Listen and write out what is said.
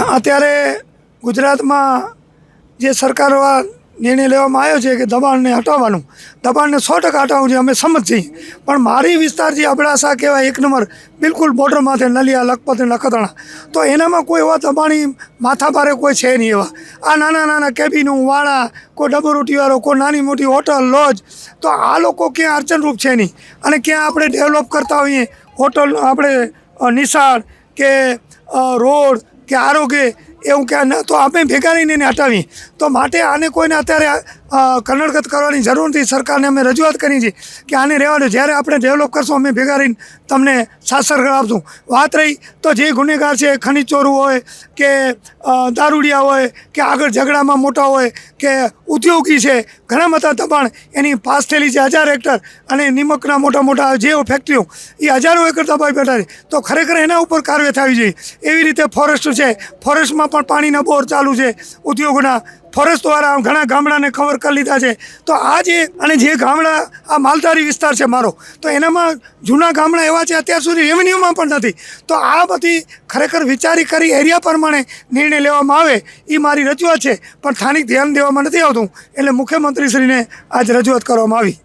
અત્યારે ગુજરાતમાં જે સરકારવા નિર્ણય લેવામાં આવ્યો છે કે દબાણને હટાવવાનું, દબાણને સો ટકા હટાવવું છે અમે સંમત છીએ પણ મારી વિસ્તાર જે અબડાસા કહેવાય, એક નંબર, બિલકુલ બોર્ડર માથે નલિયા, લખપત નખત્રાણા તો એનામાં કોઈ એવા દબાણી માથાભારે કોઈ છે નહીં એવા. આ નાના નાના કેબિનું વાળા કોઈ ડબરોટીવાળો, કોઈ નાની મોટી હોટલ લોજ તો આ લોકો ક્યાં અડચણરૂપ છે નહીં. અને ક્યાં આપણે ડેવલપ કરતા હોઈએ, હોટલ, આપણે નિશાળ કે રોડ કે આરોગ્ય એવું કે ન, તો આપણે ભેગા રહીને એને હટાવી તો માટે આને કોઈને અત્યારે કન્નડગત કરવાની જરૂર નથી. સરકારને અમે રજૂઆત કરી છે કે આને રહેવા દો. જ્યારે આપણે ડેવલપ કરશું, અમે ભેગા રહીને તમને સાસર આપશું. વાત રહી તો જે ગુનેગાર છે, ખનિજ ચોરું હોય કે દારૂડિયા હોય કે આગળ ઝઘડામાં મોટા હોય કે ઉદ્યોગી છે, ઘણા બધા દબાણ એની પાસ થયેલી છે. હજાર હેક્ટર અને નિમકના મોટા મોટા જે ફેક્ટરીઓ એ હજારો એકર દબાઈ બેઠા છે. તો ખરેખર એના ઉપર કાર્ય થવી જોઈએ. એવી રીતે ફોરેસ્ટ છે. ફોરેસ્ટમાં પણ પાણીના બોર ચાલુ છે. ઉદ્યોગોના ફોરેસ્ટ દ્વારા ઘણા ગામડાને કવર કરી લીધા છે. તો આ જે અને જે ગામડા આ માલધારી વિસ્તાર છે મારો, તો એનામાં જૂના ગામડા એવા છે અત્યાર સુધી રેવન્યુમાં પણ નથી. તો આ બધી ખરેખર વિચારી કરી એરિયા પ્રમાણે નિર્ણય લેવામાં આવે એ મારી રજૂઆત છે. પણ સ્થાનિક ધ્યાન દેવામાં નથી આવતું, એટલે મુખ્યમંત્રીશ્રીને આજ રજૂઆત કરવામાં આવી.